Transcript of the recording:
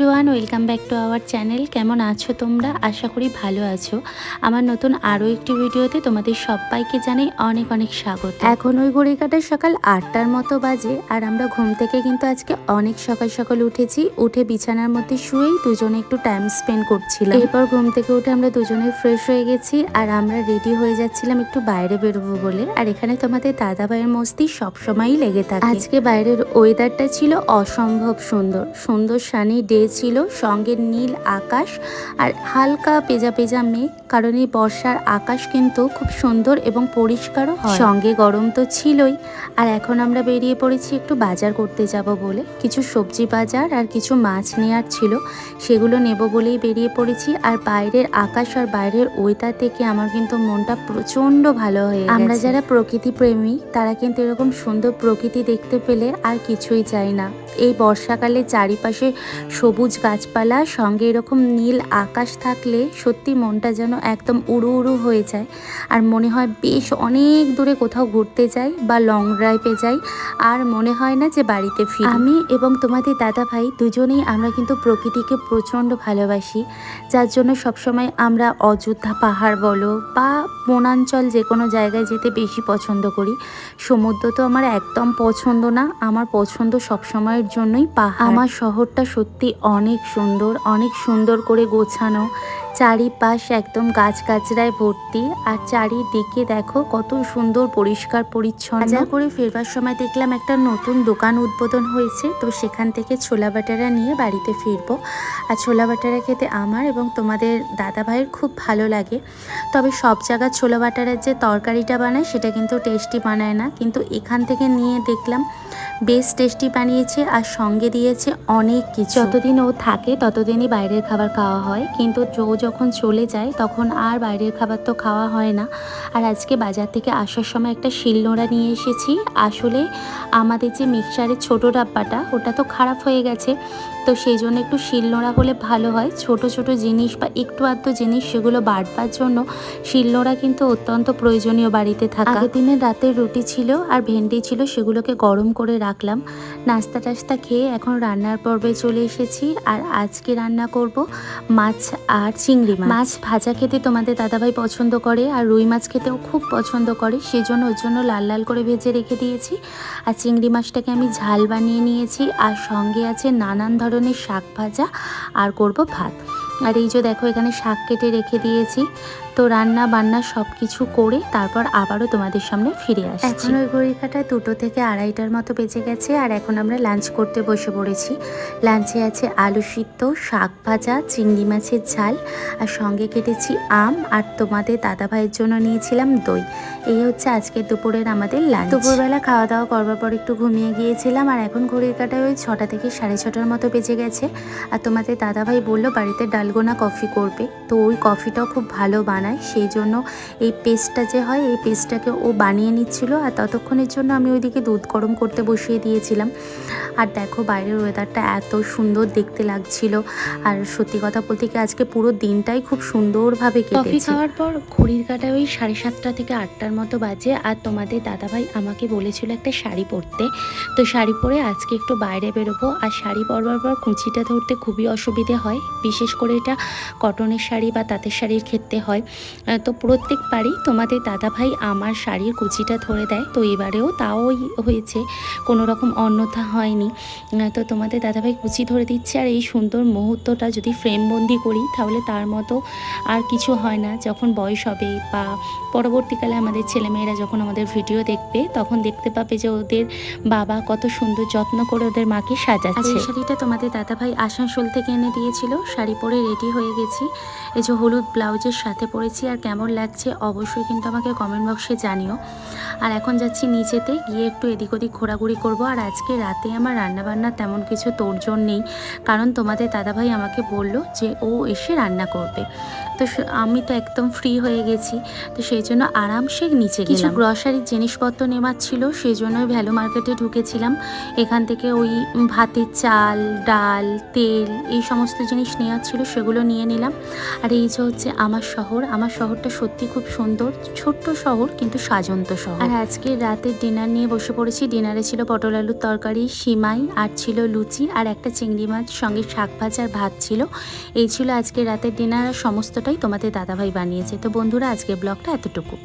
Everyone welcome back to our channel কেমন আছো তোমরা? আশা করি ভালো আছো। আমার নতুন আরও একটি ভিডিওতে তোমাদের সবাইকে জানাই অনেক অনেক স্বাগত। এখন ওই ঘড়ি কাটার সকাল আটটার মতো বাজে আর আমরা ঘুম থেকে কিন্তু আজকে অনেক সকাল সকাল উঠেছি। উঠে বিছানার মধ্যে শুয়েই দুজনে একটু টাইম স্পেন্ড করছিলাম। এরপর ঘুম থেকে উঠে আমরা দুজনে ফ্রেশ হয়ে গেছি আর আমরা রেডি হয়ে যাচ্ছিলাম একটু বাইরে বেরোবো বলে। আর এখানে তোমাদের দাদা ভাইয়ের মস্তি সবসময়ই লেগে থাকে। আজকে বাইরের ওয়েদারটা ছিল অসম্ভব সুন্দর। সুন্দর সানি ডে ছিল, সঙ্গে নীল আকাশ আর হালকা পেজা পেজা মেঘ, কারণ এই বর্ষার আকাশ কিন্তু খুব সুন্দর এবং পরিষ্কারও হয়। সঙ্গে গরম তো ছিলই, আর এখন আমরা বেরিয়ে পড়েছি একটু বাজার করতে যাব বলে। কিছু সবজি বাজার আর কিছু মাছ নেওয়ার ছিল, সেগুলো নেব বলেই বেরিয়ে পড়েছি। আর বাইরের আকাশ আর বাইরের ওয়েদার থেকে আমার কিন্তু মনটা প্রচণ্ড ভালো হয়ে আমরা যারা প্রকৃতি প্রেমী, তারা কিন্তু এরকম সুন্দর প্রকৃতি দেখতে পেলে আর কিছুই চাই না। এই বর্ষাকালে চারিপাশে সবুজ গাছপালা, সঙ্গে এরকম নীল আকাশ থাকলে সত্যি মনটা যেন একদম উড়ু উড়ু হয়ে যায়। আর মনে হয় বেশ অনেক দূরে কোথাও ঘুরতে যাই বা লং ড্রাইভে যাই, আর মনে হয় না যে বাড়িতে ফিরি। আমি এবং তোমাদের দাদা ভাই দুজনেই আমরা কিন্তু প্রকৃতিকে প্রচণ্ড ভালোবাসি, যার জন্য সবসময় আমরা অযোধ্যা পাহাড় বলো বা বনাঞ্চল যে কোনো জায়গায় যেতে বেশি পছন্দ করি। সমুদ্র তো আমার একদম পছন্দ না, আমার পছন্দ সবসময়ের জন্যই পাহাড়। আমার শহরটা সত্যি অনেক সুন্দর অনেক সুন্দর করে গোছানো। চারিপাশ একদম গাছগাছড়ায় ভর্তি। আর চারিদিকে দেখো কত সুন্দর পরিষ্কার পরিচ্ছন্ন। বাজার করে ফেরবার সময় দেখলাম একটা নতুন দোকান উদ্বোধন হয়েছে। তো সেখান থেকে ছোলা বাটারা নিয়ে বাড়িতে ফিরবো। আর ছোলা বাটারা খেতে আমার এবং তোমাদের দাদা ভাইয়ের খুব ভালো লাগে। তবে সব জায়গার ছোলা বাটারার যে তরকারিটা বানায় সেটা কিন্তু টেস্টি বানায় না। কিন্তু এখান থেকে নিয়ে দেখলাম বেশ টেস্টি বানিয়েছে আর সঙ্গে দিয়েছে অনেক কিছু। যতদিন ও থাকে ততদিনই বাইরের খাবার খাওয়া হয়। কিন্তু ও যখন চলে যায়, তখন আর বাইরের খাবার তো খাওয়া হয় না। আর আজকে বাজার থেকে আসার সময় একটা শিলনোড়া নিয়ে এসেছি। আসলে আমাদের যে মিক্সারের ছোটো ডাব্বাটা, ওটা তো খারাপ হয়ে গেছে। তো সেই জন্য একটু শিলনোড়া হলে ভালো হয়। ছোট ছোট জিনিস বা একটু আধটু জিনিস, সেগুলো বাড়বার জন্য শিলনোড়া কিন্তু অত্যন্ত প্রয়োজনীয় বাড়িতে থাকা। আগের দিনের রাতের রুটি ছিল আর ভেন্ডি ছিল, সেগুলোকে গরম করে রাখলাম। নাস্তা টাস্তা খেয়ে এখন রান্নার পর্বে চলে এসেছি। আর আজকে রান্না করব মাছ আর চিংড়ি মাছ। মাছ ভাজা খেতে তোমাদের দাদাভাই পছন্দ করে আর রুই মাছ খেতেও খুব পছন্দ করে, সেজন্য ওর জন্য লাল লাল করে ভেজে রেখে দিয়েছি। আর চিংড়ি মাছটাকে আমি ঝাল বানিয়ে নিয়েছি আর সঙ্গে আছে নানান ধরনের শাক ভাজা আর করব ভাত। আর এই যে দেখো এখানে শাক কেটে রেখে দিয়েছি। তো রান্না বান্না সব কিছু করে তারপর আবারও তোমাদের সামনে ফিরে আসছি। এখন ওই ঘড়ি কাটায় দুটো থেকে আড়াইটার মতো বেজে গেছে আর এখন আমরা লাঞ্চ করতে বসে পড়েছি। লাঞ্চে আছে আলু সিদ্ধ, শাক ভাজা, চিংড়ি মাছের ঝাল আর সঙ্গে কেটেছি আম আর তোমাদের দাদা ভাইয়ের জন্য নিয়েছিলাম দই। এই হচ্ছে আজকের দুপুরের আমাদের লাঞ্চ। দুপুরবেলা খাওয়া দাওয়া করবার পর একটু ঘুমিয়ে গিয়েছিলাম আর এখন ঘড়ির কাটায় ওই ছটা থেকে সাড়ে ছটার মতো বেজে গেছে। আর তোমাদের দাদা ভাই বলল, বাড়িতে ডালগোনা কফি করবে। তো ওই কফিটাও খুব ভালো বানায়। সেই জন্য এই পেস্টটা যে হয় এই পেস্টটাকে ও বানিয়ে নিচ্ছিল আর ততক্ষণের জন্য আমি ওইদিকে দুধ গরম করতে বসিয়ে দিয়েছিলাম। আর দেখো বাইরের ওয়েদারটা এত সুন্দর দেখতে লাগছিল। আর সত্যি কথা বলতে কি আজকে পুরো দিনটাই খুব সুন্দরভাবে কফি খাওয়ার পর ঘড়ির কাটায় ওই সাড়ে সাতটা থেকে আটটার মতো বাজে আর তোমাদের দাদাভাই আমাকে বলেছিল একটা শাড়ি পরতে। তো শাড়ি পরে আজকে একটু বাইরে বেরোবো আর শাড়ি পরবার পর কুঁচিটা ধরতে খুবই অসুবিধে হয়। বিশেষ করে এটা কটনের শাড়ি বা তাঁতের শাড়ির ক্ষেত্রে হয়। তো প্রত্যেকবারই তোমাদের দাদাভাই আমার শাড়ির কুচিটা ধরে দেয়। তো এবারেও তাও হয়েছে কোনো রকম অন্যথা হয়নি। তো তোমাদের দাদাভাই কুচি ধরে দিচ্ছে আর এই সুন্দর মুহূর্তটা যদি ফ্রেমবন্দি করি তাহলে তার মতো আর কিছু হয় না। যখন বয়স হবে বা পরবর্তীকালে আমাদের ছেলেমেয়েরা যখন আমাদের ভিডিও দেখবে তখন দেখতে পাবে যে ওদের বাবা কত সুন্দর যত্ন করে ওদের মাকে সাজাচ্ছে। শাড়িটা তোমাদের দাদাভাই আসানসোল থেকে এনে দিয়েছিল। শাড়ি পরে রেডি হয়ে গেছি। এই যে হলুদ ব্লাউজের সাথে পরেছি আর কেমন লাগছে অবশ্যই কিন্তু আমাকে কমেন্ট বক্সে জানিও। আর এখন যাচ্ছি নিচেতে গিয়ে একটু এদিক ওদিক ঘোরাঘুরি করব। আর আজকে রাতে আমার রান্নাবান্না তেমন কিছু তোড়জোড় নেই। কারণ তোমাদের দাদাভাই আমাকে বলল যে ও এসে রান্না করবে। তো আমি তো একদম ফ্রি হয়ে গেছি। তো সেই জন্য আরামসে নিচে কিছু গ্রসারির জিনিসপত্র নেওয়ার ছিল সেই জন্য ভ্যালু মার্কেটে ঢুকেছিলাম। এখান থেকে ওই ভাতের চাল ডাল তেল এই সমস্ত জিনিস নেওয়ার ছিল সেগুলো নিয়ে নিলাম। আর এই যে হচ্ছে আমার শহর আমার শহরটা সত্যি খুব সুন্দর। ছোট্ট শহর কিন্তু সাজন্ত শহর। আর আজকে রাতের ডিনার নিয়ে বসে পড়েছি। ডিনারে ছিল পটল আলুর তরকারি, সিমাই, আর ছিল লুচি, আর একটা চিংড়ি মাছ, সঙ্গে শাক ভাজা আর ভাত ছিল। এই ছিল আজকে রাতের ডিনার সমস্তটাই তোমাদের দাদাভাই বানিয়েছে। তো বন্ধুরা আজকে ব্লগটা এতটুকু।